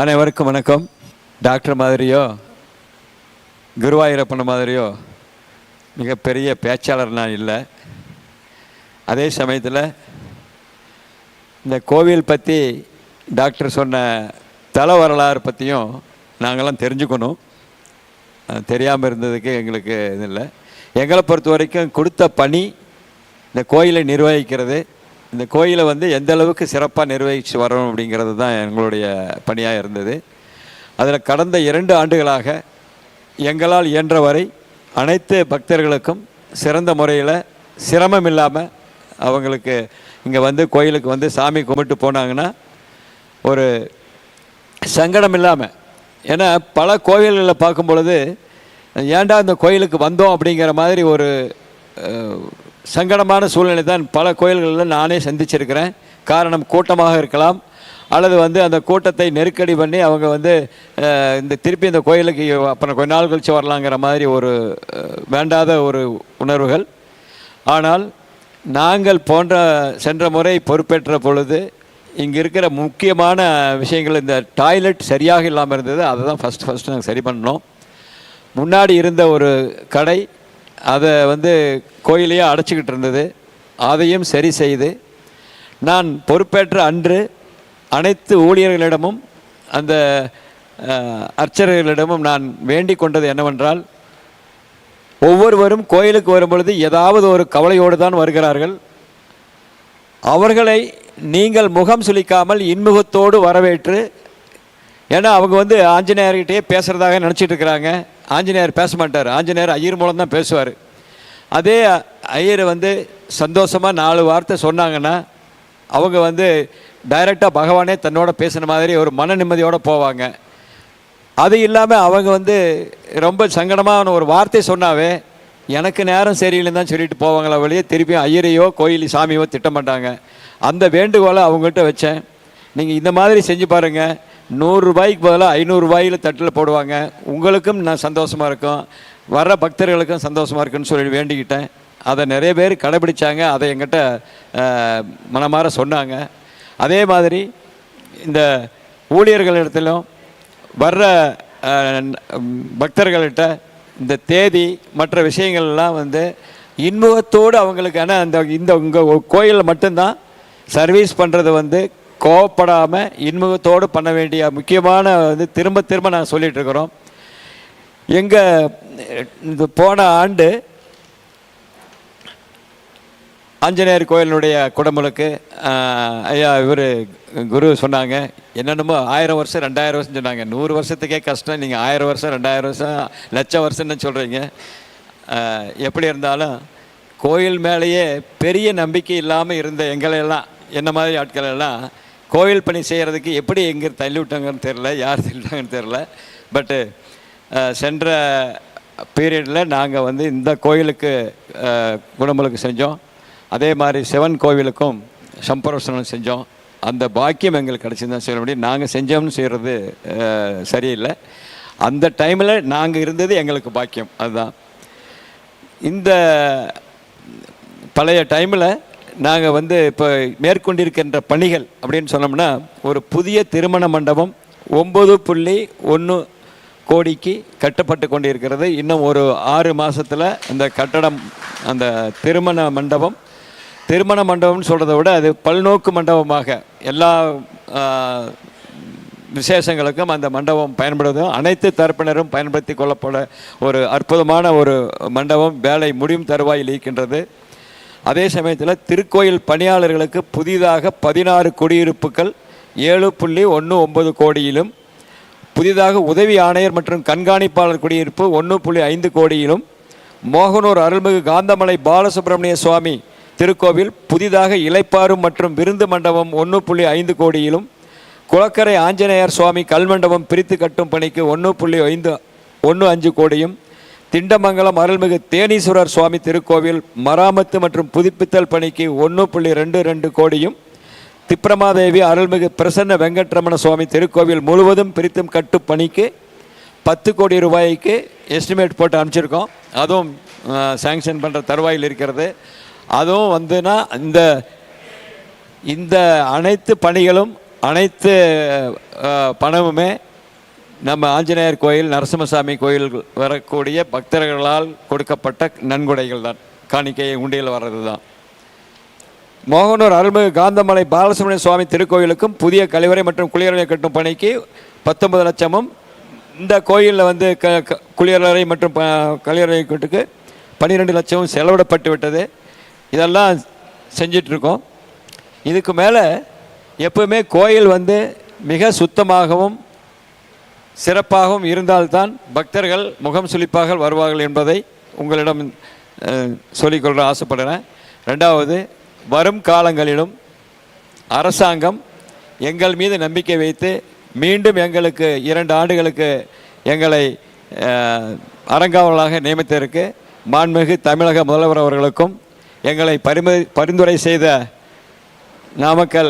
அனைவருக்கும் வணக்கம். டாக்டர் மாதிரியோ குருவாயூரப்பன மாதிரியோ மிகப்பெரிய பேச்சாளர் நான் இல்லை. அதே சமயத்தில் இந்த கோவில் பற்றி டாக்டர் சொன்ன தல வரலாறு பற்றியும் நாங்களாம் தெரிஞ்சுக்கணும். அது தெரியாமல் இருந்ததுக்கு எங்களுக்கு இது இல்லை. எங்களை பொறுத்த வரைக்கும் கொடுத்த பணி இந்த கோயிலை நிர்வகிக்கிறது இந்த கோயிலை வந்து எந்த அளவுக்கு சிறப்பாக நிர்வகித்து வரணும் அப்படிங்கிறது தான் எங்களுடைய பணியாக இருந்தது. அதில் கடந்த இரண்டு ஆண்டுகளாக எங்களால் இயன்ற வரை அனைத்து பக்தர்களுக்கும் சிறந்த முறையில் சிரமம் இல்லாமல் அவங்களுக்கு இங்கே வந்து கோயிலுக்கு வந்து சாமி கும்பிட்டு போனாங்கன்னா ஒரு சங்கடம் இல்லாமல் ஏன்னா பல கோவில்களில் பார்க்கும் பொழுது ஏன்டா இந்த கோயிலுக்கு வந்தோம்? அப்படிங்கிற மாதிரி ஒரு சங்கடமான சூழ்நிலை தான் பல கோயில்களில் நானே சந்திச்சிருக்கிறேன். காரணம் கூட்டமாக இருக்கலாம். அல்லது வந்து அந்த கூட்டத்தை நெருக்கடி பண்ணி அவங்க வந்து இந்த திருப்பி இந்த கோயிலுக்கு அப்புறம் கொஞ்ச நாள் கழித்து வரலாங்கிற மாதிரி ஒரு வேண்டாத ஒரு உணர்வுகள். ஆனால் நாங்கள் போன்ற சென்ற முறை பொறுப்பேற்ற பொழுது இங்கே இருக்கிற முக்கியமான விஷயங்கள் இந்த டாய்லெட் சரியாக இல்லாமல் இருந்தது. அதை தான் ஃபஸ்ட் ஃபஸ்ட்டு நாங்கள் சரி பண்ணோம். முன்னாடி இருந்த ஒரு கடை அதை வந்து கோயிலையே அடைச்சிக்கிட்டு இருந்தது. அதையும் சரி செய்து நான் பொறுப்பேற்ற அன்று அனைத்து ஊழியர்களிடமும் அந்த அர்ச்சகர்களிடமும் நான் வேண்டிக் கொண்டது என்னவென்றால் ஒவ்வொருவரும் கோயிலுக்கு வரும்பொழுது ஏதாவது ஒரு கவலையோடு தான் வருகிறார்கள். அவர்களை நீங்கள் முகம் சுளிக்காமல் இன்முகத்தோடு வரவேற்று ஏன்னா அவங்க வந்து ஆஞ்சநேயர்கிட்டயே பேசுகிறதாக நினச்சிட்டு இருக்கிறாங்க. ஆஞ்சநேயர் பேச மாட்டார். ஆஞ்சநேயர் ஐயர் மூலம் தான் பேசுவார். அதே ஐயர் வந்து சந்தோஷமாக நாலு வார்த்தை சொன்னாங்கன்னா அவங்க வந்து டைரெக்டாக பகவானே தன்னோட பேசின மாதிரி ஒரு மன நிம்மதியோடு போவாங்க. அது இல்லாமல் அவங்க வந்து ரொம்ப சங்கடமான ஒரு வார்த்தை சொன்னாவே எனக்கு நேரம் சரியில்லைன்னு தான் சொல்லிட்டு போவாங்களா வழியே திருப்பியும் ஐயரையோ கோயில் சாமியோ திட்ட மாட்டாங்க அந்த வேண்டுகோளை அவங்ககிட்ட வச்சேன். நீங்கள் இந்த மாதிரி செஞ்சு பாருங்கள் நூறுரூபாய்க்கு பதிலாக ஐநூறுரூபாயில் தட்டில் போடுவாங்க. உங்களுக்கும் நான் சந்தோஷமாக இருக்கும். வர்ற பக்தர்களுக்கும் சந்தோஷமாக இருக்குன்னு சொல்லி வேண்டிக்கிட்டேன். அதை நிறைய பேர் கடைபிடித்தாங்க அதை எங்கிட்ட மனமாற சொன்னாங்க. அதே மாதிரி இந்த ஊழியர்களிடத்திலும் வர்ற பக்தர்கள்கிட்ட இந்த தேதி மற்ற விஷயங்கள்லாம் வந்து இன்முகத்தோடு அவங்களுக்கான அந்த இந்த உங்கள் கோயிலில் மட்டும்தான் சர்வீஸ் பண்ணுறது வந்து கோவப்படாமல் இன்முகத்தோடு பண்ண வேண்டிய முக்கியமான வந்து திரும்ப திரும்ப நான் சொல்லிகிட்டு இருக்கிறோம். எங்கள் இந்த போன ஆண்டு ஆஞ்சநேயர் கோயிலினுடைய குடமுழுக்கு ஐயா இவர் குரு சொன்னாங்க என்னென்னமோ ஆயிரம் வருஷம் ரெண்டாயிரம் வருஷம் சொன்னாங்க. நூறு வருஷத்துக்கே கஷ்டம் நீங்கள் ஆயிரம் வருஷம் ரெண்டாயிரம் வருஷம் லட்சம் வருஷம்னு சொல்கிறீங்க எப்படி இருந்தாலும் கோயில் மேலேயே பெரிய நம்பிக்கை இல்லாமல் இருந்த எங்களையெல்லாம் என்ன மாதிரி ஆட்கள் எல்லாம் கோயில் பணி செய்கிறதுக்கு எப்படி எங்கே தள்ளி விட்டாங்கன்னு தெரில யார் தள்ளிவிட்டாங்கன்னு தெரில பட்டு சென்ற பீரியடில் நாங்கள் வந்து இந்த கோயிலுக்கு அஹ், செஞ்சோம். அதே மாதிரி சிவன் கோவிலுக்கும் சம்பரோசனம் செஞ்சோம். அந்த பாக்கியம் எங்களுக்கு கிடச்சிருந்தா செய்ய முடியும். நாங்கள் செஞ்சோம்னு செய்கிறது சரியில்லை. அந்த டைமில் நாங்கள் இருந்தது எங்களுக்கு பாக்கியம். அதுதான். இந்த பழைய டைமில் நாங்கள் வந்து இப்போ மேற்கொண்டிருக்கின்ற பணிகள் அப்படின்னு சொன்னோம்னா ஒரு புதிய திருமண மண்டபம் ஒம்பது புள்ளி ஒன்று கோடிக்கு கட்டப்பட்டு கொண்டிருக்கிறது. இன்னும் ஒரு ஆறு மாதத்தில் இந்த கட்டடம் அந்த திருமண மண்டபம் திருமண மண்டபம்னு சொல்கிறத விட அது பல்நோக்கு மண்டபமாக எல்லா விசேஷங்களுக்கும் அந்த மண்டபம் பயன்படுவதும் அனைத்து தரப்பினரும் பயன்படுத்தி கொள்ளப்பட ஒரு அற்புதமான ஒரு மண்டபம் வேலை முடியும் தருவாயில் இருக்கின்றது. அதே சமயத்தில் திருக்கோயில் பணியாளர்களுக்கு புதிதாக பதினாறு குடியிருப்புகள் ஏழு புள்ளி ஒன்று ஒன்பது கோடியிலும் புதிதாக உதவி ஆணையர் மற்றும் கண்காணிப்பாளர் குடியிருப்பு ஒன்று புள்ளி ஐந்து கோடியிலும் மோகனூர் அருள்மிகு காந்தமலை பாலசுப்பிரமணிய சுவாமி திருக்கோவில் புதிதாக இலைப்பாறு மற்றும் விருந்து மண்டபம் ஒன்று புள்ளி ஐந்து கோடியிலும் குளக்கரை ஆஞ்சநேயர் சுவாமி கல்மண்டபம் பிரித்து கட்டும் பணிக்கு ஒன்று புள்ளி ஐந்து ஒன்று அஞ்சு கோடியும் திண்டமங்கலம் அருள்மிகு தேனீஸ்வரர் சுவாமி திருக்கோவில் மராமத்து மற்றும் புதுப்பித்தல் பணிக்கு ஒன்று புள்ளி ரெண்டு ரெண்டு கோடியும் திப்ரமாதேவி அருள்மிகு பிரசன்ன வெங்கட்ரமண சுவாமி திருக்கோவில் முழுவதும் பிரித்தும் கட்டு பணிக்கு பத்து கோடி ரூபாய்க்கு எஸ்டிமேட் போட்டு அனுப்பிச்சிருக்கோம். அதுவும் சேங்ஷன் பண்ணுற தருவாயில் இருக்கிறது. அதுவும் வந்துன்னா இந்த இந்த அனைத்து பணிகளும் அனைத்து பணமுமே நம்ம ஆஞ்சநேயர் கோயில் நரசிம்மசாமி கோயில் வரக்கூடிய பக்தர்களால் கொடுக்கப்பட்ட நன்கொடைகள் தான். காணிக்கை உண்டியில் வர்றது தான். மோகனூர் அருள்மிகு காந்தமலை பாலசுப்ரமணிய சுவாமி திருக்கோயிலுக்கும் புதிய கழிவறை மற்றும் குளியலறை கட்டும் பணிக்கு பத்தொன்பது லட்சமும். இந்த கோயிலில் வந்து க க- குளியலறை மற்றும் ப கழிவறை கட்டுக்கு பன்னிரெண்டு லட்சமும் செலவிடப்பட்டு விட்டது. இதெல்லாம் செஞ்சிட்ருக்கோம். இதுக்கு மேலே எப்பவுமே கோயில் வந்து மிக சுத்தமாகவும் சிறப்பாகவும் இருந்தால்தான் பக்தர்கள் முகம் சுளிப்பாக வருவார்கள் என்பதை உங்களிடம் சொல்லிக்கொள்ள ஆசைப்படுறேன். ரெண்டாவது வரும் காலங்களிலும் அரசாங்கம் எங்கள் மீது நம்பிக்கை வைத்து மீண்டும் எங்களுக்கு இரண்டு ஆண்டுகளுக்கு எங்களை அரங்காவலாக நியமித்ததற்கு மாண்புமிகு தமிழக முதல்வர் அவர்களுக்கும் எங்களை பரிம பரிந்துரை செய்த நாமக்கல்